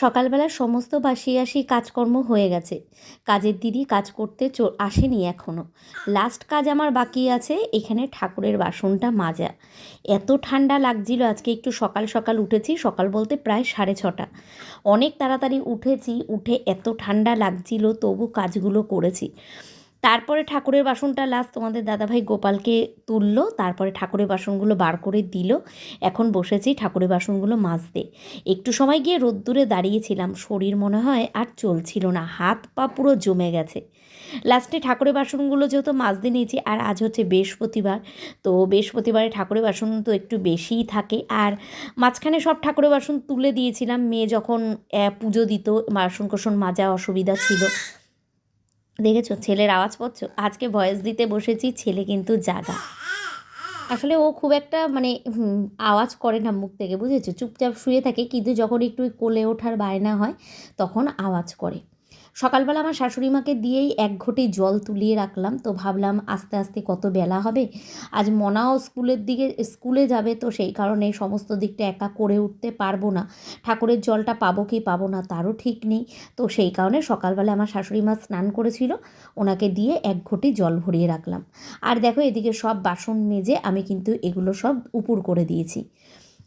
সকালবেলা সমস্ত বাসি আসি কাজকর্ম হয়ে গেছে। কাজের দিদি কাজ করতে আসেনি এখনও লাস্ট কাজ আমার বাকি আছে, এখানে ঠাকুরের বাসনটা মাজা। এত ঠান্ডা লাগছিল, আজকে একটু সকাল সকাল উঠেছি, সকাল বলতে প্রায় সাড়ে ছটা। অনেক তাড়াতাড়ি উঠেছি, উঠে এত ঠান্ডা লাগছিল, তবু কাজগুলো করেছি। তারপরে ঠাকুরের বাসনটা লাস্ট তোমাদের দাদাভাই গোপালকে তুললো, তারপরে ঠাকুরের বাসনগুলো বার করে দিল। এখন বসেছি ঠাকুরের বাসনগুলো মাজতে। একটু সময় গিয়ে রোদ্দুরে দাঁড়িয়েছিলাম, শরীর মনে হয় আর চলছিল না, হাত পা পুরো জমে গেছে। লাস্টে ঠাকুরের বাসনগুলো যেহেতু মাজতে নিয়েছি, আর আজ হচ্ছে বৃহস্পতিবার, তো বৃহস্পতিবারে ঠাকুরের বাসন তো একটু বেশিই থাকে। আর মাঝখানে সব ঠাকুরের বাসন তুলে দিয়েছিলাম, মেয়ে যখন পুজো দিত বাসন কোসন মাজা অসুবিধা ছিল। দেখেছ? ছেলের আওয়াজ পাচ্ছ? আজকে ভয়েস দিতে বসেছি, ছেলে কিন্তু জাগা। আসলে ও খুব একটা মানে আওয়াজ করে না মুখ থেকে, বুঝেছ? চুপচাপ শুয়ে থাকে, কিন্তু যখন একটু কোলে ওঠার বায়না হয়, তখন আওয়াজ করে। সকালবেলা আমার শাশুড়ি মাকে দিয়েই এক ঘটি জল তুলিয়ে রাখলাম। তো ভাবলাম আস্তে আস্তে কত বেলা হবে? আজ মনাও স্কুলের দিকে, স্কুলে যাবে তো সেই কারণে সমস্ত দিকটা একা করে উঠতে পারব না। ঠাকুরের জলটা পাবো কি পাবো না তারও ঠিক নেই। তো সেই কারণে সকালবেলা আমার শাশুড়ি মা স্নান করেছিল। ওনাকে দিয়ে এক ঘটি জল ভরিয়ে রাখলাম। আর দেখো এদিকে সব বাসন মেজে আমি কিন্তু এগুলো সব উপুর করে দিয়েছি।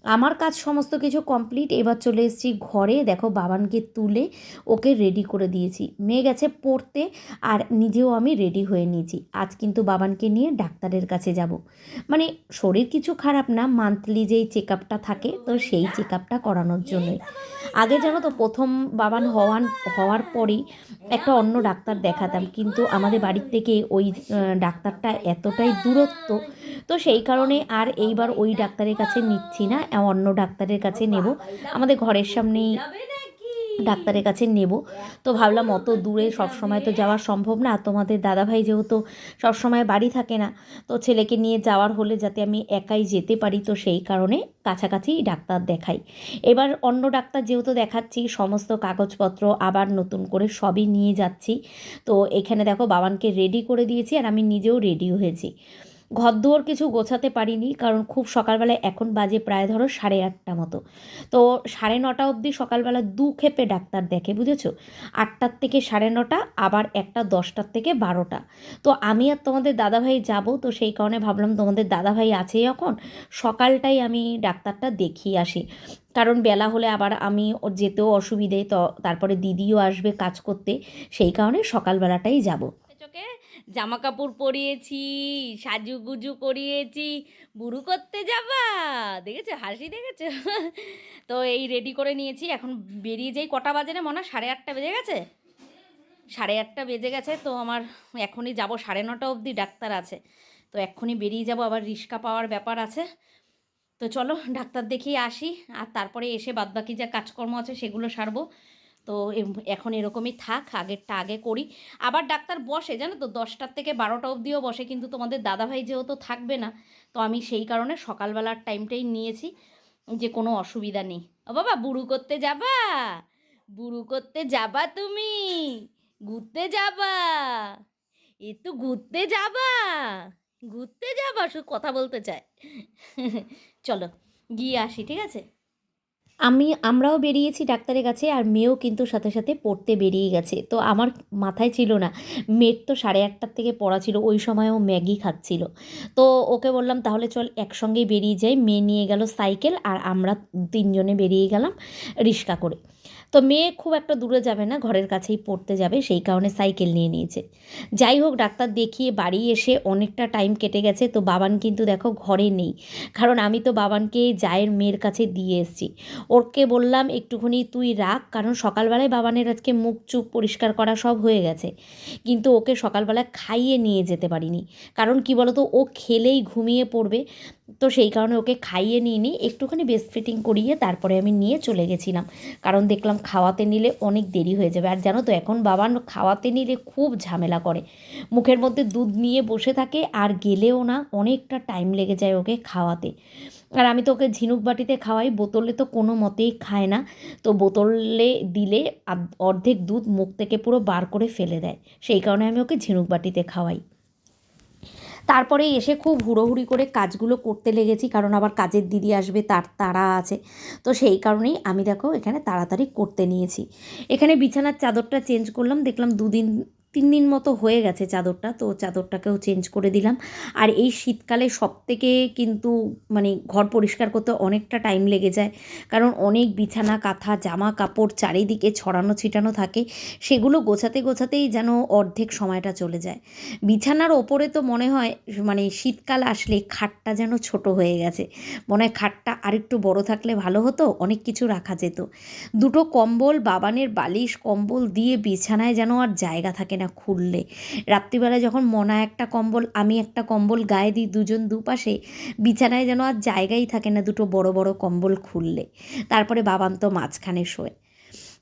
আমার কাজ সমস্ত কিছু কমপ্লিট এবার চলে এসেছি ঘরে। দেখো, বাবানকে তুলে ওকে রেডি করে দিয়েছি। মেয়ে গেছে পড়তে আর নিজেও আমি রেডি হয়ে নিয়েছি। আজ কিন্তু বাবানকে নিয়ে ডাক্তারের কাছে যাব। মানে শরীর কিছু খারাপ না মান্থলি যেই চেক থাকে, তো সেই চেক আপটা করানোর জন্যই। আগে জানো তো, প্রথম বাবান হওয়ান, হওয়ার পরেই একটা অন্য ডাক্তার দেখাতাম। কিন্তু আমাদের বাড়ির থেকে ওই ডাক্তারটা এতটাই দূরত্ব, তো সেই কারণে আর এইবার ওই ডাক্তারের কাছে নিচ্ছি না। অন্য ডাক্তারের কাছে নেব। আমাদের ঘরের সামনেই ডাক্তারের কাছে নেব। তো ভাবলাম অত দূরে সবসময় তো যাওয়া সম্ভব না। তোমাদের দাদাভাই যেহেতু সবসময় বাড়ি থাকে না, তো ছেলেকে নিয়ে যাওয়ার হলে যাতে আমি একাই যেতে পারি, তো সেই কারণে কাছাকাছি ডাক্তার দেখাই। এবার অন্য ডাক্তার যেহেতু দেখাচ্ছি, সমস্ত কাগজপত্র আবার নতুন করে সবই নিয়ে যাচ্ছি। তো এখানে দেখো বাবানকে রেডি করে দিয়েছি, আর আমি নিজেও রেডি হয়েছি। ঘর দুয়ার কিছু গোছাতে পারিনি, কারণ খুব সকালবেলায় এখন বাজে প্রায় ধরো সাড়ে আটটা মতো। তো সাড়ে নটা অবধি সকালবেলা দু খেপে ডাক্তার দেখে, বুঝেছ? আটটার থেকে সাড়ে নটা, আবার একটা দশটার থেকে বারোটা। তো আমি আর তোমাদের দাদাভাই যাব, তো সেই কারণে ভাবলাম তোমাদের দাদাভাই আছে যখন সকালটাই আমি ডাক্তারটা দেখিয়ে আসি। কারণ বেলা হলে আবার আমি যেতেও অসুবিধে, তো তারপরে দিদিও আসবে কাজ করতে, সেই কারণে সকালবেলাটাই যাব। জামা কাপড় পরিয়েছি, সাজুগুজু করিয়েছি বুড়ু করতে যাবা, দেখেছ, হাসি দেখেছ? তো এই রেডি করে নিয়েছি, এখন বেরিয়ে যাই, কটা বাজে না মনে? সাড়ে আটটা বেজে গেছে? সাড়ে আটটা বেজে গেছে, তো আমার এখনই যাব, সাড়ে নটা অবধি ডাক্তার আছে। তো এক্ষুনি বেরিয়ে যাব, আবার রিক্সা পাওয়ার ব্যাপার আছে। তো চলো, ডাক্তার দেখিয়ে আসি, আর তারপরে এসে বাদবাকি যা কাজকর্ম আছে সেগুলো সারবো। তো এখন এরকমই থাক, আগেরটা আগে করি। আবার ডাক্তার বসে, জানো তো, দশটার থেকে বারোটা অবধিও বসে, কিন্তু তোমাদের দাদাভাই যেহেতু থাকবে না, তো আমি সেই কারণে সকালবেলার টাইমটাই নিয়েছি, যে কোনো অসুবিধা নেই। ও বাবা, বুড়ু করতে যাবা? বুড়ু করতে যাবা তুমি? ঘুরতে যাবা? একটু ঘুরতে যাবা? ঘুরতে যাবা? শুধু কথা বলতে চায়। চলো, গিয়ে আসি, ঠিক আছে? আমি, আমরাও বেরিয়েছি ডাক্তারের কাছে আর মেয়েও কিন্তু সাথে সাথে পড়তে বেরিয়ে গেছে। তো আমার মাথায় ছিল না, মেয়ের তো সাড়ে আটটার থেকে পড়া ছিল, ওই সময় ও ম্যাগি খাচ্ছিল। তো ওকে বললাম, তাহলে চল একসঙ্গেই বেরিয়ে যাই। মেয়ে নিয়ে গেল সাইকেল আর আমরা তিনজনে বেরিয়ে গেলাম রিক্সা করে। তো মেয়ে খুব একটা দূরে যাবে না, ঘরের কাছেই পড়তে যাবে, সেই কারণে সাইকেল নিয়ে নিয়েছে। যাই হোক, ডাক্তার দেখিয়ে বাড়ি এসে অনেকটা টাইম কেটে গেছে, তো বাবান কিন্তু দেখো ঘরে নেই। কারণ আমি তো বাবানকে জায়ের মেয়ের কাছে দিয়ে এসেছি। ওরকে বললাম, একটুখানি তুই রাখ, কারণ সকালবেলায় বাবানের আজকে মুখ চুপ পরিষ্কার করা সব হয়ে গেছে। কিন্তু ওকে সকালবেলা খাইয়ে নিয়ে যেতে পারিনি। কারণ কি বলতো, ও খেলেই ঘুমিয়ে পড়বে। তো সেই কারণে ওকে খাইয়ে নিয়ে নিই একটুখানি বেস্ট ফিটিং করিয়ে তারপরে আমি নিয়ে চলে গেছিলাম। কারণ দেখলাম খাওয়াতে নিলে অনেক দেরি হয়ে যাবে। আর জানো তো, এখন বাবান খাওয়াতে নিলে খুব ঝামেলা করে। মুখের মধ্যে দুধ নিয়ে বসে থাকে আর গেলেও না, অনেকটা টাইম লেগে যায় ওকে খাওয়াতে। আর আমি তো ওকে ঝিনুক বাটিতে খাওয়াই, বোতলে তো কোনো মতেই খায় না। তো বোতলে দিলে অর্ধেক দুধ মুখ থেকে পুরো বার করে ফেলে দেয়। সেই কারণে আমি ওকে ঝিনুক বাটিতে খাওয়াই। তারপরে এসে খুব হুড়োহুড়ি করে কাজগুলো করতে লেগেছি, কারণ আবার কাজের দিদি আসবে, তার তারা আছে। তো সেই কারণেই আমি দেখো এখানে তাড়াতাড়ি করতে নিয়েছি। এখানে বিছানার চাদরটা চেঞ্জ করলাম, দেখলাম দুদিন তিন দিন মতো হয়ে গেছে চাদরটা, তো চাদরটাকেও চেঞ্জ করে দিলাম। আর এই শীতকালে সব থেকে কিন্তু মানে ঘর পরিষ্কার করতে অনেকটা টাইম লেগে যায়। কারণ অনেক বিছানা, কাঁথা, জামা কাপড় চারিদিকে ছড়ানো ছিটানো থাকে, সেগুলো গোছাতে গোছাতেই যেন অর্ধেক সময়টা চলে যায়। বিছানার ওপরে তো মনে হয় মানে শীতকাল আসলে খাটটা যেন ছোট হয়ে গেছে। মনে হয় খাটটা আরেকটু বড় থাকলে ভালো হতো, অনেক কিছু রাখা যেত। দুটো কম্বল, বাবানের বালিশ কম্বল দিয়ে বিছানায় যেন আর জায়গা থাকে না। খুললে। রাত্রিবেলা যখন মনা একটা কম্বল, আমি একটা কম্বল গায়ে দিই দুজন দুপাশে, বিছানায় যেন আর জায়গাই থাকে না দুটো বড় বড় কম্বল খুললে। তারপরে বাবান তো মাঝখানে শোয়।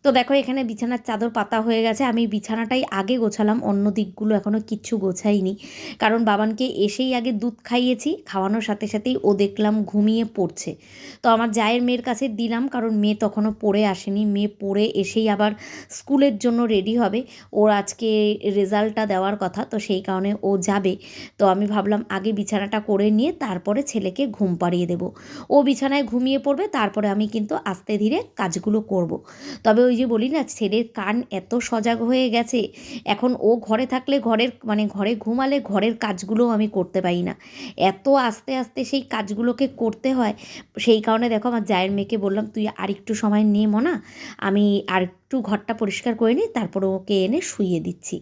তো দেখো, এখানে বিছানার চাদর পাতা হয়ে গেছে। আমি বিছানাটাই আগে গোছালাম, অন্য দিকগুলো এখনও কিচ্ছু গোছাইনি। কারণ বাবানকে এসেই আগে দুধ খাইয়েছি, খাওয়ানোর সাথে সাথেই ও দেখলাম ঘুমিয়ে পড়ছে। তো আমার জায়ের মেয়ের কাছে দিলাম, কারণ মেয়ে তখনও পড়ে আসেনি। মেয়ে পড়ে এসেই আবার স্কুলের জন্য রেডি হবে। ওর আজকে রেজাল্টটা দেওয়ার কথা, তো সেই কারণে ও যাবে। তো আমি ভাবলাম, আগে বিছানাটা করে নিয়ে তারপরে ছেলেকে ঘুম পাড়িয়ে দেবো। ও বিছানায় ঘুমিয়ে পড়বে, তারপরে আমি কিন্তু আস্তে ধীরে কাজগুলো করব। তবে ওই যে বলি না, ছেলের কান এত সজাগ হয়ে গেছে, এখন ও ঘরে থাকলে ঘরের মানে ঘরে ঘুমালে ঘরের কাজগুলো আমি করতে পারি না। এত আস্তে আস্তে সেই কাজগুলোকে করতে হয়, সেই কারণে দেখো আমার জায়ের মেয়েকে বললাম, তুই আরেকটু সময় নে মনা, আমি আর একটু ঘরটা পরিষ্কার করে নিই তারপর ওকে এনে শুইয়ে দিচ্ছি।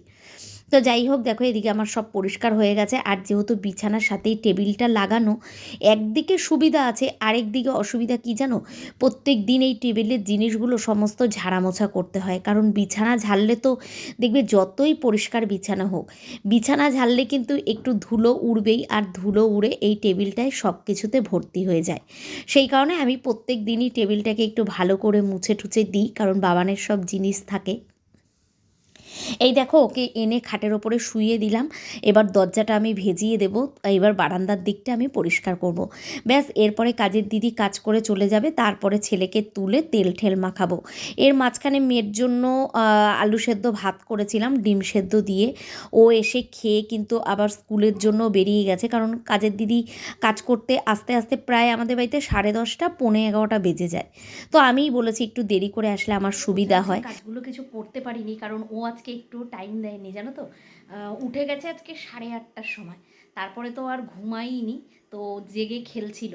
তো যাই হোক, দেখো এদিকে আমার সব পরিষ্কার হয়ে গেছে। আর যেহেতু বিছানার সাথেই টেবিলটা লাগানো, একদিকে সুবিধা আছে আরেক দিকে অসুবিধা কি জানো? প্রত্যেক দিন এই টেবিলের জিনিসগুলো সমস্ত ঝাড়ামোছা করতে হয়। কারণ বিছানা ঝাড়লে তো দেখবে যতই পরিষ্কার বিছানা হোক, বিছানা ঝাড়লে কিন্তু একটু ধুলো উড়বেই, আর ধুলো উড়ে এই টেবিলটায় সব কিছুতে ভর্তি হয়ে যায়। সেই কারণে আমি প্রত্যেক দিনই টেবিলটাকে একটু ভালো করে মুছে টুছে দিই, কারণ বাবানের সব জিনিস থাকে। এই দেখো ওকে এনে খাটের ওপরে শুইয়ে দিলাম। এবার দরজাটা আমি ভেজিয়ে দেবো। এবার বারান্দার দিকটা আমি পরিষ্কার করব। ব্যাস এরপরে কাজের দিদি কাজ করে চলে যাবে। তারপরে ছেলেকে তুলে তেল ঠেল মাখাবো। এর মাঝখানে মেয়ের জন্য আলু সেদ্ধ ভাত করেছিলাম ডিম সেদ্ধ দিয়ে। ও এসে খেয়ে কিন্তু আবার স্কুলের জন্য বেরিয়ে গেছে। কারণ কাজের দিদি কাজ করতে আস্তে আস্তে প্রায় আমাদের বাড়িতে সাড়ে দশটা পৌনে এগারোটা বেজে যায়। তো আমিই বলেছি একটু দেরি করে আসলে আমার সুবিধা হয়। কাজগুলো কিছু করতে পারিনি কারণ ও আজকে একটু টাইম দেয়নি, জানো তো? উঠে গেছে আজকে সাড়ে আটটার সময়। তারপরে তো আর ঘুমাইনি, তো জেগে খেলছিল।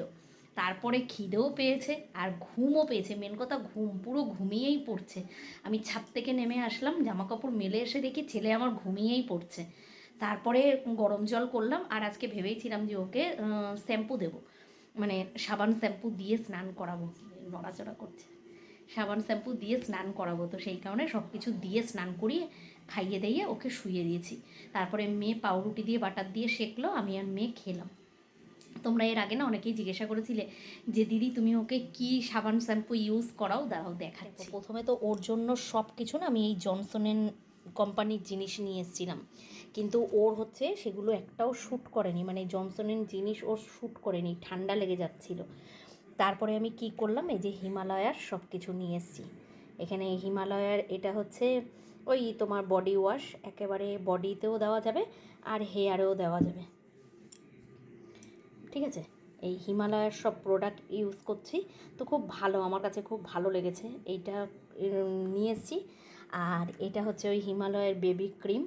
তারপরে খিদেও পেয়েছে আর ঘুমও পেয়েছে। মেন কথা ঘুম, পুরো ঘুমিয়েই পড়ছে। আমি ছাদ থেকে নেমে আসলাম জামা কাপড় মেলে এসে দেখি ছেলে আমার ঘুমিয়েই পড়ছে। তারপরে গরম জল করলাম আর আজকে ভেবেইছিলাম যে ওকে শ্যাম্পু দেবো। মানে সাবান শ্যাম্পু দিয়ে স্নান করাবো। নড়াচড়া করছে। সাবান শ্যাম্পু দিয়ে স্নান করাবো। তো সেই কারণে সব কিছু দিয়ে স্নান করিয়ে খাইয়ে দিয়ে ওকে শুয়ে দিয়েছি। তারপরে মেয়ে পাউরুটি দিয়ে, বাটার দিয়ে শেখলো আমি আর মেয়ে খেলাম। তোমরা এর আগে না অনেকেই জিজ্ঞাসা করেছিলে যে, দিদি, তুমি ওকে কি সাবান শ্যাম্পু ইউজ করাও? দাঁড়াও দেখাচ্ছি। প্রথমে তো ওর জন্য সব কিছু না আমি এই জনসনের কোম্পানির জিনিস নিয়ে এসেছিলাম। কিন্তু ওর হচ্ছে সেগুলো একটাও শ্যুট করেনি। মানে জনসনের জিনিস ওর শ্যুট করেনি, ঠান্ডা লেগে যাচ্ছিল। তারপরে আমি কি করলাম? এই যে হিমালয়ার সব কিছু নিয়ে এসেছি। এখানে হিমালয়ার, এটা হচ্ছে ওই তোমার বডি ওয়াশ একেবারে বডিতেও দেওয়া যাবে আর হেয়ারেও দেওয়া যাবে। ঠিক আছে? এই হিমালয়ার সব প্রোডাক্ট ইউজ করছি। তো খুব ভালো, আমার কাছে খুব ভালো লেগেছে। এইটা নিয়ে এসেছি। আর এটা হচ্ছে ওই হিমালয়ের বেবি ক্রিম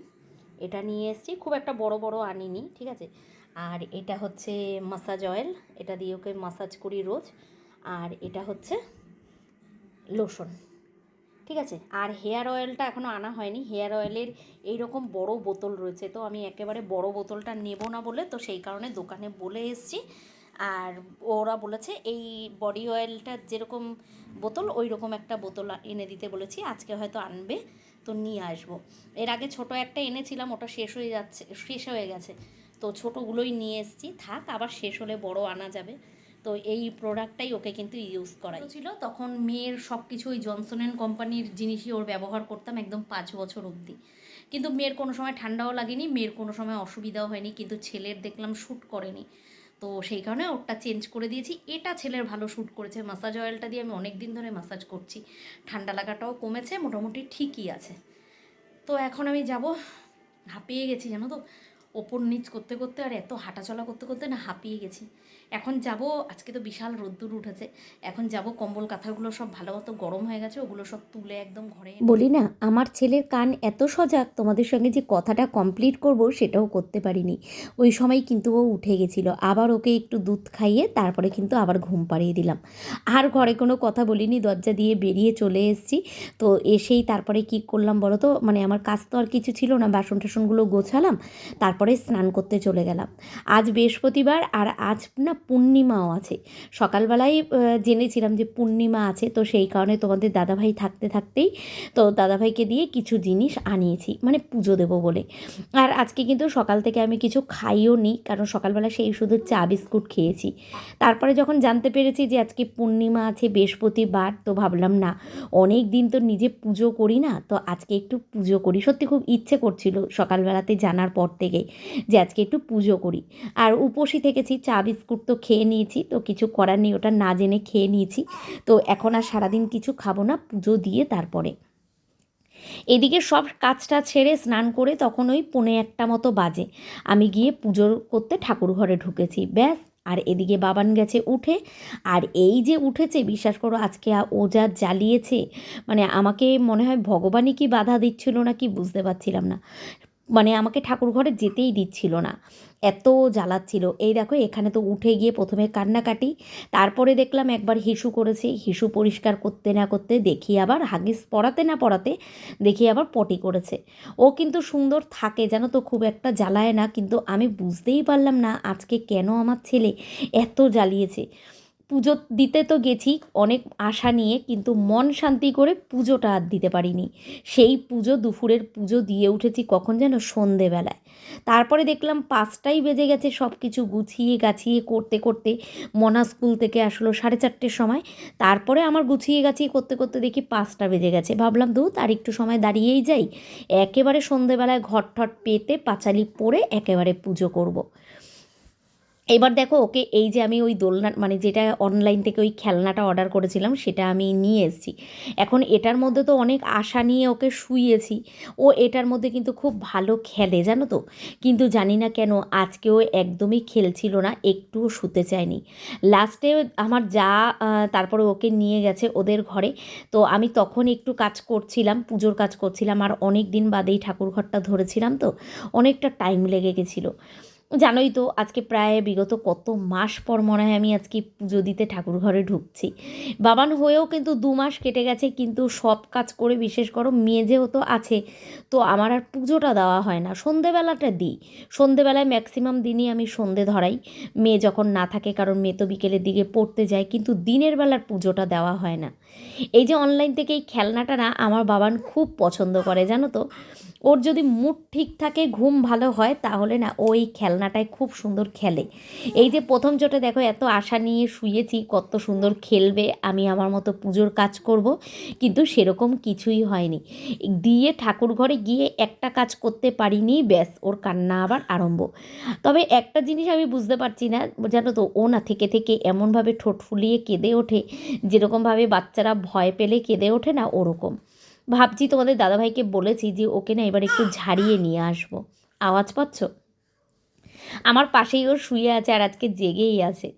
এটা নিয়ে এসেছি। খুব একটা বড় বড় আনিনি, ঠিক আছে? আর এটা হচ্ছে মাসাজ অয়েল এটা দিয়ে ওকে মাসাজ করি রোজ। আর এটা হচ্ছে লোশন ঠিক আছে? আর হেয়ার অয়েলটা এখনও আনা হয়নি। হেয়ার অয়েলের এই রকম বড় বোতল রয়েছে, তো আমি একেবারে বড় বোতলটা নেব না বলে, তো সেই কারণে দোকানে বলে এসছি। আর ওরা বলেছে, এই বডি অয়েলটার যেরকম বোতল ওই রকম একটা বোতল এনে দিতে বলেছি। আজকে হয়তো আনবে, তো নিয়ে আসব। এর আগে ছোট একটা এনেছিলাম, ওটা শেষ হয়ে যাচ্ছে, শেষ হয়ে গেছে। তো ছোটোগুলোই নিয়ে এসেছি। থাক, আবার শেষ হলে বড় আনা যাবে। তো এই প্রোডাক্টটাই ওকে কিন্তু ইউজ করা ছিল, তখন মেয়ের সব কিছু ওই জনসন অ্যান্ড কোম্পানির জিনিসই ওর ব্যবহার করতাম একদম পাঁচ বছর অবধি। কিন্তু মেয়ের কোনো সময় ঠান্ডাও লাগেনি, মেয়ের কোনো সময় অসুবিধাও হয়নি, কিন্তু ছেলের দেখলাম শ্যুট করেনি। তো সেই কারণে ওরটা চেঞ্জ করে দিয়েছি। এটা ছেলের ভালো শ্যুট করেছে। মাসাজ অয়েলটা দিয়ে আমি অনেক দিন ধরে মাসাজ করছি। ঠান্ডা লাগাটাও কমেছে, মোটামুটি ঠিকই আছে। তো এখন আমি যাব। হাঁপিয়ে গেছি, জানো তো? ওপর নিচ করতে করতে আর এত হাঁটাচলা করতে করতে না হাঁপিয়ে গেছি। এখন যাব, আজকে তো বিশাল রোদ্দুর উঠেছে, এখন যাব, কম্বল কাঁথাগুলো সব ভালো মতো গরম হয়ে গেছে, ওগুলো সব তুলে একদম ঘরে বলি না, আমার ছেলের কান এত সজাগ, তোমাদের সঙ্গে যে কথাটা কমপ্লিট করব সেটাও করতে পারিনি। ওই সময় কিন্তু ও উঠে গেছিল, আবার ওকে একটু দুধ খাইয়ে তারপরে কিন্তু আবার ঘুম পাড়িয়ে দিলাম। আর ঘরে কোনো কথা বলিনি, দরজা দিয়ে বেরিয়ে চলে এসেছি, তো এসেই তারপরে কি করলাম বলো তো মানে আমার কাজ তো আর কিছু ছিল না, বাসন টাসনগুলো গোছালাম, তারপরে স্নান করতে চলে গেলাম। আজ বৃহস্পতিবার আর আজ না পূর্ণিমাও আছে। সকালবেলায় জেনেছিলাম যে পূর্ণিমা আছে, তো সেই কারণে তোমাদের দাদাভাই থাকতে থাকতেই তো দাদাভাইকে দিয়ে কিছু জিনিস আনিয়েছি মানে পুজো দেবো বলে। আর আজকে কিন্তু সকাল থেকে আমি কিছু খাইও নি, কারণ সকালবেলা সেই শুধু চা, বিস্কুট খেয়েছি। তারপরে যখন জানতে পেরেছি যে আজকে পূর্ণিমা আছে, বৃহস্পতিবার, তো ভাবলাম, না, অনেক দিন তো নিজে পুজো করি না, তো আজকে একটু পুজো করি। সত্যি খুব ইচ্ছে করছিল সকালবেলাতে জানার পর থেকে যে আজকে একটু পুজো করি। আর উপসী থেকেছি, চা, বিস্কুট তো খেয়ে নিয়েছি। তো কিছু করার নেই, ওটা না জেনে খেয়ে নিয়েছি। তো এখন আর সারাদিন কিছু খাব না, পুজো দিয়ে তারপরে। এদিকে সব কাজটা ছেড়ে স্নান করে তখন ওই পৌনে একটা মতো বাজে। আমি গিয়ে পুজো করতে ঠাকুর ঘরে ঢুকেছি, ব্যাস। আর এদিকে বাবান গেছে উঠে। আর এই যে উঠেছে, বিশ্বাস করো আজকে ও যা জ্বালিয়েছে মানে আমাকে মনে হয় ভগবানই কি বাধা দিচ্ছিল না কি বুঝতে পারছিলাম না। মানে আমাকে ঠাকুর ঘরে যেতেই দিচ্ছিল না। এত জ্বালাচ্ছিল। এই দেখো, এখানে তো উঠে গিয়ে প্রথমে কান্নাকাটি, তারপরে দেখলাম একবার হিসু করেছে। হিসু পরিষ্কার করতে না করতে দেখি আবার, হাগিস পড়াতে না পড়াতে দেখি আবার পটি করেছে। ও কিন্তু সুন্দর থাকে যেন তো, খুব একটা জ্বালায় না, কিন্তু আমি বুঝতেই পারলাম না আজকে কেন আমার ছেলে এত জ্বালিয়েছে। পুজো দিতে তো গেছি, অনেক আশা নিয়ে, কিন্তু মন শান্তি করে পুজোটা আর দিতে পারিনি। সেই পুজো, দুপুরের পুজো দিয়ে উঠেছি কখন যেন সন্ধেবেলায়। তারপরে দেখলাম পাঁচটাই বেজে গেছে সব কিছু গুছিয়ে গাছিয়ে করতে করতে, মনা স্কুল থেকে আসলো সাড়ে চারটের সময়। তারপরে আমার গুছিয়ে গাছিয়ে করতে করতে দেখি পাঁচটা বেজে গেছে। ভাবলাম দু আর একটু সময় দাঁড়িয়েই যাই। একেবারে সন্ধেবেলায় ঘর ঠট পেতে পাঁচালি পরে একেবারে পুজো করব। এবার দেখো, ওকে এই যে আমি ওই দোলনা মানে যেটা অনলাইন থেকে ওই খেলনাটা অর্ডার করেছিলাম, সেটা আমি নিয়ে এসেছি। এখন এটার মধ্যে তো অনেক আশা নিয়ে ওকে শুইয়েছি। ও এটার মধ্যে কিন্তু খুব ভালো খেলে, জানো তো? কিন্তু জানি না কেন, আজকে ও একদমই খেলছিল না, একটুও শুতে চায়নি। লাস্টে আমার যা তারপরে ওকে নিয়ে গেছে ওদের ঘরে। তো আমি তখন একটু কাজ করছিলাম, পুজোর কাজ করছিলাম, আর অনেক দিন বাদেই ঠাকুর ঘরটা ধরেছিলাম তো, অনেকটা টাইম লেগে গেছিল। জানোই তো, আজকে প্রায় বিগত কত মাস পর মনে হয় আমি আজকে পুজো দিতে ঠাকুর ঘরে ঢুকছি। বাবান হয়েও কিন্তু দু মাস কেটে গেছে, কিন্তু সব কাজ করে বিশেষ করো মেয়ে যেহেতু আছে, তো আমার আর পুজোটা দেওয়া হয় না। সন্ধেবেলাটা দিই। সন্ধেবেলায় ম্যাক্সিমাম দিনই আমি সন্ধে ধরাই। মেয়ে যখন না থাকে, কারণ মেয়ে তো বিকেলের দিকে পড়তে যায়, কিন্তু দিনের বেলার পুজোটা দেওয়া হয় না। এই যে অনলাইন থেকে এই খেলনাটা না আমার বাবান খুব পছন্দ করে, জানো তো? ওর যদি মুড ঠিক থাকে, ঘুম ভালো হয়, তাহলে না ওই এই খেলনাটায় খুব সুন্দর খেলে। এই যে প্রথম চোটে দেখো এত আশা নিয়ে শুয়েছি, কত সুন্দর খেলবে, আমি আমার মতো পুজোর কাজ করব, কিন্তু সেরকম কিছুই হয়নি। দিয়ে ঠাকুর ঘরে গিয়ে একটা কাজ করতে পারিনি, ব্যাস, ওর কান্না আবার আরম্ভ। তবে একটা জিনিস আমি বুঝতে পারছি না, জানো তো, ও না থেকে থেকে এমনভাবে ঠোঁট ফুলিয়ে কেঁদে ওঠে, যেরকমভাবে বাচ্চারা ভয় পেলে কেঁদে ওঠে না, ওরকম। ভাবছি তোমাদের দাদাভাইকে বলেছি যে, ওকে না এবার একটু ঝাড়িয়ে নিয়ে আসব। আওয়াজ পাচ্ছ? আমার পাশেই ওর শুয়ে আছে আর আজকে জেগেই আছে।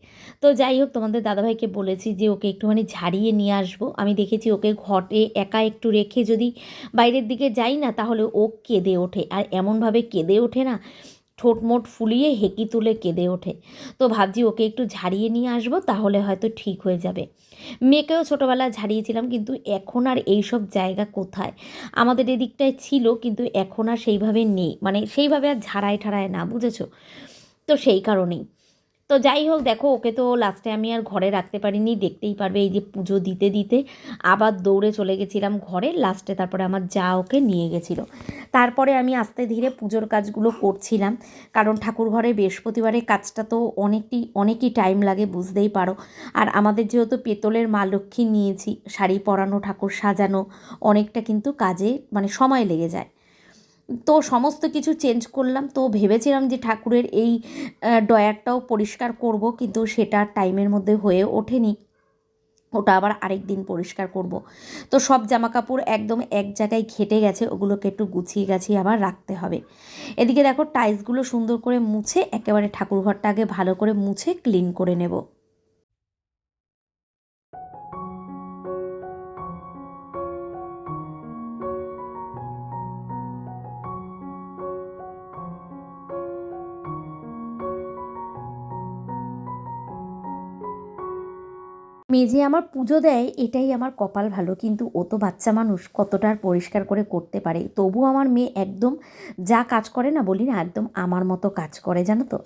তো যাই হোক, তোমাদের দাদাভাইকে বলেছি যে ওকে একটুখানি ঝাড়িয়ে নিয়ে আসব। আমি দেখেছি ওকে ঘটে একা একটু রেখে যদি বাইরের দিকে যাই না, তাহলে ও কেঁদে ওঠে। আর এমনভাবে কেঁদে ওঠে না ঠোঁটমোট ফুলিয়ে হেঁকি তুলে কেঁদে ওঠে। তো ভাবছি ওকে একটু ঝাড়িয়ে নিয়ে আসব, তাহলে হয়তো ঠিক হয়ে যাবে। মেয়েকেও ছোটোবেলা ঝাড়িয়েছিলাম, কিন্তু এখন আর এইসব জায়গা কোথায়? আমাদের এদিকটায় ছিল, কিন্তু এখন আর সেইভাবে নেই। মানে সেইভাবে আর ঝাড়ায় ঠাড়ায় না, বুঝেছ? তো সেই কারণেই। তো যাই হোক, দেখো, ওকে তো লাস্টে আমি আর ঘরে রাখতে পারিনি, দেখতেই পারবে এই যে পুজো দিতে দিতে। আবার দৌড়ে চলে গেছিলাম ঘরে লাস্টে তারপরে আমার যা ওকে নিয়ে গেছিল। তারপরে আমি আস্তে ধীরে পুজোর কাজগুলো করছিলাম, কারণ ঠাকুর ঘরে বৃহস্পতিবারের কাজটা তো অনেকটি, অনেকই টাইম লাগে, বুঝতেই পারো। আর আমাদের যেহেতু পেতলের মা লক্ষ্মী নিয়েছি, শাড়ি পরানো, ঠাকুর সাজানো, অনেকটা কিন্তু কাজে মানে সময় লেগে যায়। তো সমস্ত কিছু চেঞ্জ করলাম। তো ভেবেছিলাম যে ঠাকুরের এই ডয়ারটাও পরিষ্কার করব, কিন্তু সেটা টাইমের মধ্যে হয়ে ওঠেনি। ওটা আবার আরেক দিন পরিষ্কার করব। তো সব জামা কাপড় একদম এক জায়গায় ঘেটে গেছে, ওগুলোকে একটু গুছিয়ে গাছিয়ে আবার রাখতে হবে। এদিকে দেখো টাইলসগুলো সুন্দর করে মুছে, একেবারে ঠাকুরঘরটা আগে ভালো করে মুছে ক্লিন করে নেব। মেয়ে আমার পুজো দেয়, এটাই আমার কপাল ভালো। কিন্তু ও তো বাচ্চা মানুষ, কতটা পরিষ্কার করে করতে পারে? তবু আমার মেয়ে একদম যা কাজ করে না বলি না, একদম আমার মতো কাজ করে, জানো তো?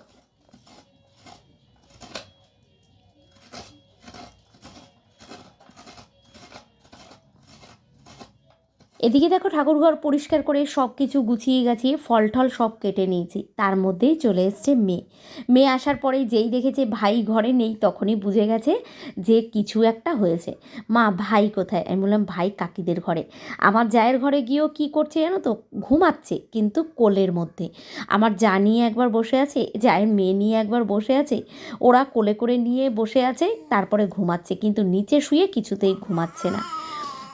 এদিকে দেখো ঠাকুরঘর পরিষ্কার করে সব কিছু গুছিয়ে গাছিয়ে ফল টল সব কেটে নিয়েছি। তার মধ্যেই চলে এসছে মেয়ে। মেয়ে আসার পরে যেই দেখেছে ভাই ঘরে নেই তখনই বুঝে গেছে যে কিছু একটা হয়েছে। মা, ভাই কোথায়? আমি বললাম, ভাই কাকিদের ঘরে। আমার জায়ের ঘরে গিয়েও কি করছে জানো তো? ঘুমাচ্ছে, কিন্তু কোলের মধ্যে। আমার যা নিয়ে একবার বসে আছে, জায়ের মেয়ে নিয়ে একবার বসে আছে, ওরা কোলে করে নিয়ে বসে আছে, তারপরে ঘুমাচ্ছে, কিন্তু নিচে শুয়ে কিছুতেই ঘুমাচ্ছে না।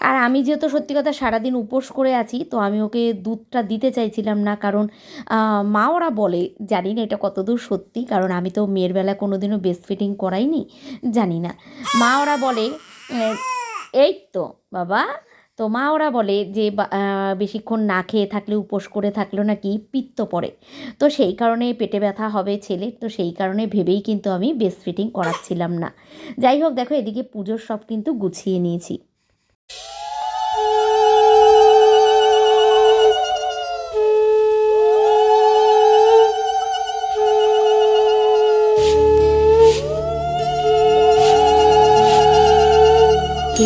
আর আমি যেহেতু সত্যি কথা সারাদিন উপোস করে আছি, তো আমি ওকে দুধটা দিতে চাইছিলাম না, কারণ মা ওরা বলে, জানি না এটা কতদূর সত্যি, কারণ আমি তো মেয়ের বেলায় কোনো দিনও বেস্ট ফিটিং করাইনি, জানি না। মা ওরা বলে এই তো, বাবা। তো মা ওরা বলে যে বেশিক্ষণ না খেয়ে থাকলে, উপোস করে থাকলেও নাকি পিত্ত পড়ে। তো সেই কারণে পেটে ব্যথা হবে ছেলে, তো সেই কারণে ভেবেই কিন্তু আমি বেস্ট ফিটিং করাচ্ছিলাম না। যাই হোক, দেখো এদিকে পুজোর সব কিন্তু গুছিয়ে নিয়েছি।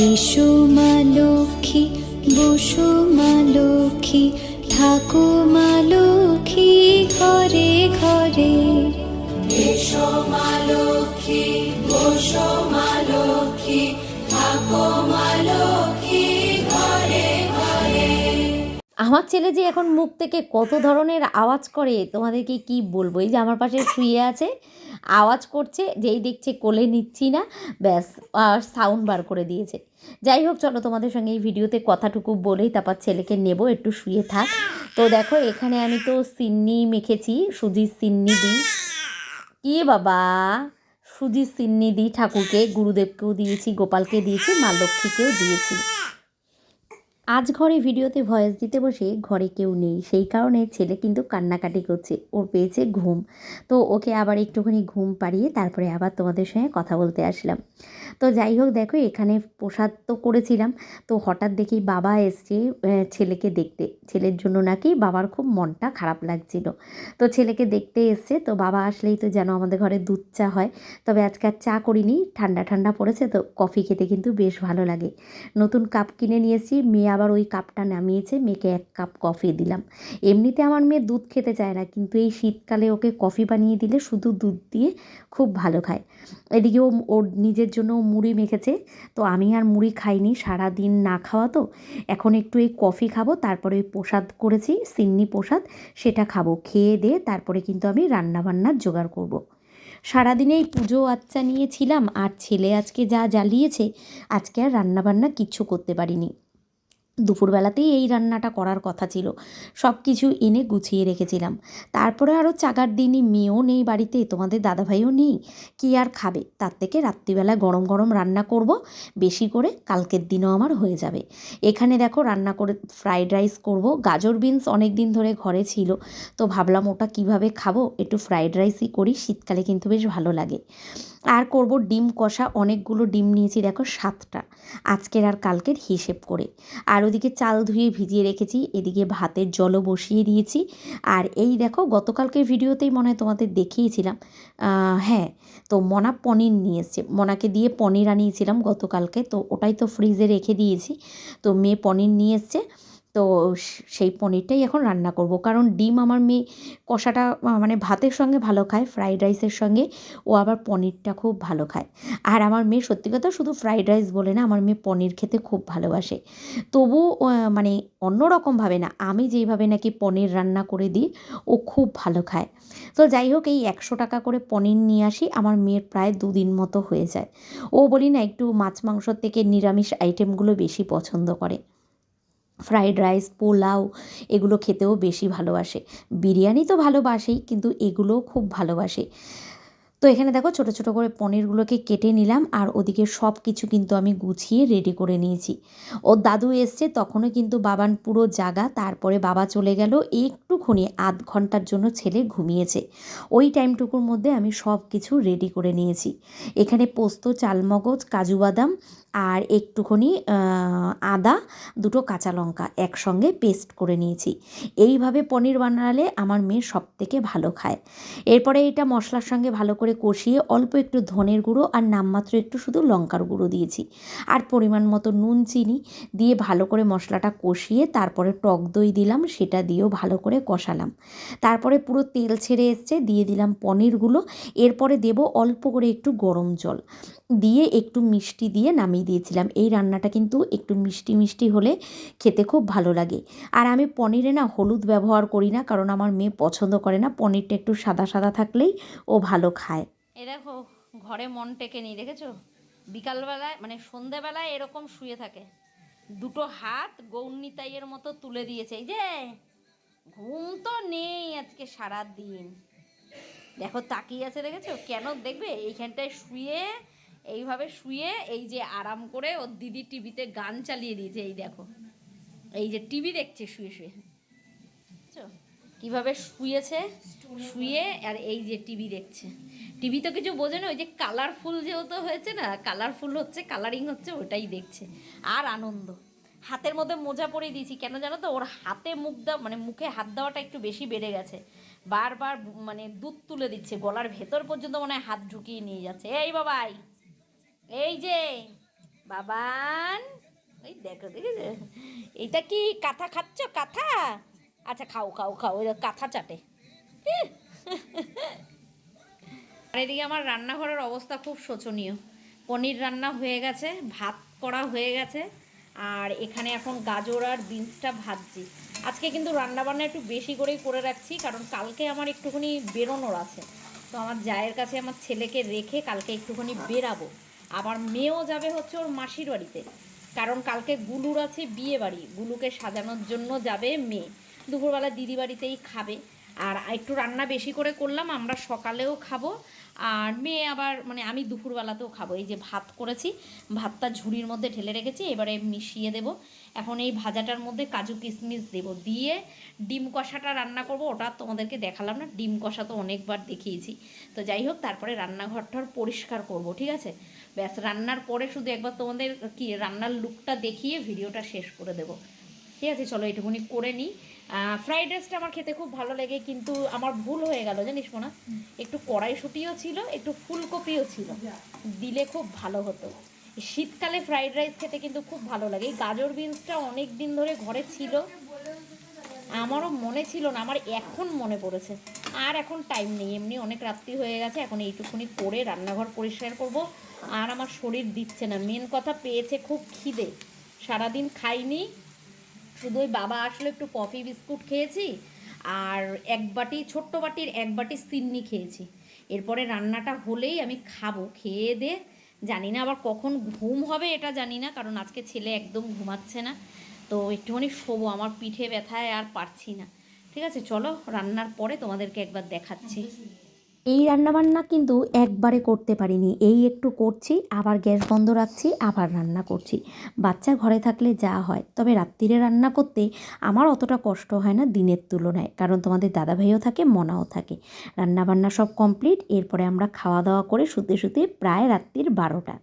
এসো লক্ষ্মী বসো লক্ষ্মী মা লক্ষ্মী ঘরে ঘরে। আমার ছেলে যে এখন মুখ থেকে কত ধরনের আওয়াজ করে, তোমাদেরকে কি বলব? এই যে আমার পাশে শুয়ে আছে, আওয়াজ করছে, যেই দেখছে কোলে নিচ্ছি না, ব্যাস, আর সাউন্ড বার করে দিয়েছে। যাই হোক, চলো তোমাদের সঙ্গে এই ভিডিওতে কথাটুকু বলেই তারপর ছেলেকে নেব, একটু শুয়ে থাক। তো দেখো, এখানে আমি তো সিন্নি মেখেছি, সুজির সিন্নি দিই কি বাবা? সুজির সিন্নি দিই ঠাকুরকে, গুরুদেবকেও দিয়েছি, গোপালকে দিয়েছি, মা লক্ষ্মীকেও দিয়েছি। আজ ঘরে ভিডিওতে ভয়েস দিতে বসে ঘরে কেউ নেই। সেই কারণে ছেলে কিন্তু কান্নাকাটি করছে। ওর পেয়েছে ঘুম। তো ওকে আবার একটুখানি ঘুম পাড়িয়ে তারপরে আবার তোমাদের সঙ্গে কথা বলতে আসলাম। তো যাই হোক, দেখো, এখানে প্রসাদ তো করেছিলাম। তো হঠাৎ দেখি বাবা এসছে ছেলেকে দেখতে। ছেলের জন্য নাকি বাবার খুব মনটা খারাপ লাগছিল। তো ছেলেকে দেখতে এসছে। তো বাবা আসলেই তো যেন আমাদের ঘরে দুধ চা হয়। তবে আজকে আর চা করিনি। ঠান্ডা ঠান্ডা পড়েছে। তো কফি খেতে কিন্তু বেশ ভালো লাগে। নতুন কাপ কিনে নিয়েছি মেয়ে আবার ওই কাপটা নামিয়েছে, মেয়েকে এক কাপ কফি দিলাম। এমনিতে আমার মেয়ে দুধ খেতে চায় না, কিন্তু এই শীতকালে ওকে কফি বানিয়ে দিলে শুধু দুধ দিয়ে খুব ভালো খায়। এদিকে ও ওর নিজের জন্য মুড়ি মেখেছে, তো আমি আর মুড়ি খাইনি সারা দিন না খাওয়া তো। এখন একটু এই কফি খাব, তারপরে ওই প্রসাদ করেছি, সিন্নি প্রসাদ, সেটা খাব। খেয়ে দিয়ে তারপরে কিন্তু আমি রান্নাবান্নার জোগাড় করব। এই পুজো আচ্চা নিয়েছিলাম, আর ছেলে আজকে যা জ্বালিয়েছে, আজকে আর রান্নাবান্না কিচ্ছু করতে পারিনি। দুপুরবেলাতেই এই রান্নাটা করার কথা ছিল। সব কিছু এনে গুছিয়ে রেখেছিলাম। তারপরে আরও চাগার দিনই মেয়েও নেই বাড়িতে, তোমাদের দাদাভাইও নেই। কি আর খাবে? তার থেকে রাত্রিবেলা গরম গরম রান্না করব, বেশি করে কালকের দিনও আমার হয়ে যাবে। এখানে দেখো রান্না করে ফ্রাইড রাইস করব। গাজর বিনস অনেক দিন ধরে ঘরে ছিল। তো ভাবলাম ওটা কীভাবে খাব? একটু ফ্রাইড রাইসই করি, শীতকালে কিন্তু বেশ ভালো লাগে। আর করব ডিম কষা। অনেকগুলো ডিম নিয়েছি, দেখো সাতটা। আজকের আর কালকের হিসেব করে। আর ওদিকে চাল ধুয়ে ভিজিয়ে রেখেছি, এদিকে ভাতের জলও বসিয়ে দিয়েছি। আর এই দেখো, গতকালকের ভিডিওতেই মনে হয় তোমাদের দেখিয়েছিলাম। হ্যাঁ তো মনা পনির নিয়ে মনাকে দিয়ে পনির আনিয়েছিলাম গতকালকে, তো ওটাই তো ফ্রিজে রেখে দিয়েছি। তো মেয়ে পনির নিয়ে এসছে। তো সেই পনিরটাই এখন রান্না করব। কারণ ডিম আমার মেয়ে কষাটা মানে ভাতের সঙ্গে ভালো খায়, ফ্রাইড রাইসের সঙ্গে ও আবার পনিরটা খুব ভালো খায়। আর আমার মেয়ে সত্যি কথা শুধু ফ্রাইড রাইস বলে না, আমার মেয়ে পনির খেতে খুব ভালোবাসে। তবু মানে অন্যরকমভাবে না, আমি যেইভাবে নাকি পনির রান্না করে দিই, ও খুব ভালো খায়। তো যাই হোক, এই একশো টাকা করে পনির নিয়ে আসি, আমার মেয়ের প্রায় দুদিন মতো হয়ে যায়। ও বলি না, একটু মাছ মাংসর থেকে নিরামিষ আইটেমগুলো বেশি পছন্দ করে। ফ্রাইড রাইস পোলাও এগুলো খেতেও বেশি ভালোবাসে। বিরিয়ানি তো ভালোবাসেই, কিন্তু এগুলোও খুব ভালোবাসে। তো এখানে দেখো ছোট ছোট করে পনিরগুলোকে কেটে নিলাম আর ওদিকে সব কিছু কিন্তু আমি গুছিয়ে রেডি করে নিয়েছি। ওর দাদু এসছে, তখনও কিন্তু বাবান পুরো জাগা, তারপরে বাবা চলে গেল, একটুখানি আধ ঘণ্টার জন্য ছেলে ঘুমিয়েছে। ওই টাইমটুকুর মধ্যে আমি সব কিছু রেডি করে নিয়েছি। এখানে পোস্ত, চালমগজ, কাজু বাদাম আর একটুখানি আদা, দুটো কাঁচা লঙ্কা একসঙ্গে পেস্ট করে নিয়েছি। এইভাবে পনির বানালে আমার মেয়ে সব থেকে ভালো খায়। এরপরে এটা মশলার সঙ্গে ভালো করে কষিয়ে অল্প একটু ধনের গুঁড়ো আর নামমাত্র একটু শুধু লঙ্কার গুঁড়ো দিয়েছি। আর পরিমাণ মতো নুন, চিনি দিয়ে ভালো করে মশলাটা কষিয়ে তারপরে টক দই দিলাম, সেটা দিয়েও ভালো করে কষালাম। তারপরে পুরো তেল ছেড়ে এসছে, দিয়ে দিলাম পনিরগুলো। এরপরে দেব অল্প করে একটু গরম জল। দিয়ে একটু মিষ্টি দিয়ে নামিয়ে দিয়েছিলাম। এই রান্নাটা কিন্তু একটু মিষ্টি মিষ্টি হলে খেতে খুব ভালো লাগে। আর আমি পনিরে না হলুদ ব্যবহার করি না, কারণ আমার মেয়ে পছন্দ করে না। পনিরটা একটু সাদা সাদা থাকলেই ও ভালো খায়। এ দেখো, ঘরে মন টেকে নি দেখেছ? বিকালবেলায় মানে সন্ধেবেলায় এরকম শুয়ে থাকে। দুটো হাত গৌরনিতাইয়ের মতো তুলে দিয়েছে। এই যে, ঘুম তো নেই আজকে সারা দিন দেখো, তাকিয়ে আছে, দেখেছ? কেন দেখবে? এইখানটায় শুয়ে এইভাবে শুয়ে এই যে আরাম করে ওর দিদি টিভিতে গান চালিয়ে দিয়েছে, এই দেখো। এই যে টিভি দেখছে শুয়ে শুয়ে? কীভাবে শুয়েছে, শুয়ে আর এই যে টিভি দেখছে। টিভি তো কিছু বোঝে না, ওই যে কালারফুল যেহেতু হয়েছে না কালারফুল হচ্ছে কালারিং হচ্ছে, ওটাই দেখছে। আর আনন্দ। হাতের মধ্যে মোজা পরিয়ে দিয়েছি, কেন জানো তো? ওর হাতে মুখ দেওয়া মানে মুখে হাত দেওয়াটা একটু বেশি বেড়ে গেছে। বারবার মানে দুধ তুলে দিচ্ছে, গলার ভেতর পর্যন্ত মনে হাত ঢুকিয়ে নিয়ে যাচ্ছে। এই বাবাই! এই যে, বাবান ওই দেখো দেখেছ এইটা কি কাঁথা খাচ্ছ? কাঁথা? আচ্ছা খাও খাও খাও ওই কাঁথা চাটে। আর এদিকে আমার রান্নাঘরের অবস্থা খুব শোচনীয়। পনির রান্না হয়ে গেছে, ভাত করা হয়ে গেছে, আর এখানে এখন গাজর আর বিনসটা ভাজছি। আজকে কিন্তু রান্না বান্না একটু বেশি করেই করে রাখছি, কারণ কালকে আমার একটুখানি বেরোনোর আছে। তো আমার জায়ের কাছে আমার ছেলেকে রেখে কালকে একটুখানি বেরাবো। আবার মেয়েও যাবে হচ্ছে ওর মাসির বাড়িতে। কারণ কালকে গুলুর আছে বিয়ে বাড়ি, গুলুকে সাজানোর জন্য যাবে মেয়ে। দুপুরবেলা দিদি বাড়িতেই খাবে। আর একটু রান্না বেশি করে করলাম, আমরা সকালেও খাব। আর মেয়ে আবার মানে আমি দুপুরবেলাতেও খাব। এই যে ভাত করেছি, ভাতটা ঝুড়ির মধ্যে ঢেলে রেখেছি, এবারে মিশিয়ে দেব। এখন এই ভাজাটার মধ্যে কাজু কিশমিশ দেব। দিয়ে ডিম কষাটা রান্না করব, ওটা তোমাদেরকে দেখালাম না। ডিম কষা তো অনেকবার দেখিয়েছি। তো যাই হোক, তারপরে রান্নাঘরটার পরিষ্কার করব, ঠিক আছে? ব্যাস, রান্নার পরে শুধু একবার তোমাদের কি রান্নার লুকটা দেখিয়ে ভিডিওটা শেষ করে দেব। ঠিক আছে, চলো এটুকুনি করে নিই। ফ্রাইড রাইসটা আমার খেতে খুব ভালো লাগে, কিন্তু আমার ভুল হয়ে গেল, জানিস না একটু কড়াইশুটিও ছিল, একটু ফুলকপিও ছিল। দিলে খুব ভালো হতো। শীতকালে ফ্রাইড রাইস খেতে কিন্তু খুব ভালো লাগে। এই গাজর বিনসটা অনেক দিন ধরে ঘরে ছিল। আমারও মনে ছিল না, আমার এখন মনে পড়েছে। আর এখন টাইম নেই, এমনি অনেক রাত্রি হয়ে গেছে, এখন এইটুকুনি করে রান্নাঘর পরিষ্কার করব। আর আমার শরীর দিচ্ছে না। মেন কথা পেয়েছে খুব খিদে। সারাদিন খাইনি। শুধু ওই বাবা আসলে একটু কফি, বিস্কুট খেয়েছি আর এক বাটি, ছোট্ট বাটির এক বাটি সিন্নি খেয়েছি। এরপরে রান্নাটা হলেই আমি খাব, খেয়ে দে। জানি না আবার কখন ঘুম হবে এটা জানি না, কারণ আজকে ছেলে একদম ঘুমাচ্ছে না। তো একটুখানি শোবো, আমার পিঠে ব্যথায় আর পারছি না। ঠিক আছে, চলো রান্নার পরে তোমাদেরকে একবার দেখাচ্ছি। এই রান্নাবান্না কিন্তু একবারে করতে পারিনি। এই একটু করছি, আবার গ্যাস বন্ধ রাখছি, আবার রান্না করছি। বাচ্চা ঘরে থাকলে যা হয়, তবে রাত্রিরে রান্না করতে আমার অতটা কষ্ট হয় না দিনের তুলনায়, কারণ তোমাদের দাদা ভাইও থাকে, মনাও থাকে। রান্নাবান্না সব কমপ্লিট, এরপরে আমরা খাওয়া দাওয়া করে শুতে শুতে প্রায় রাত্রির বারোটা।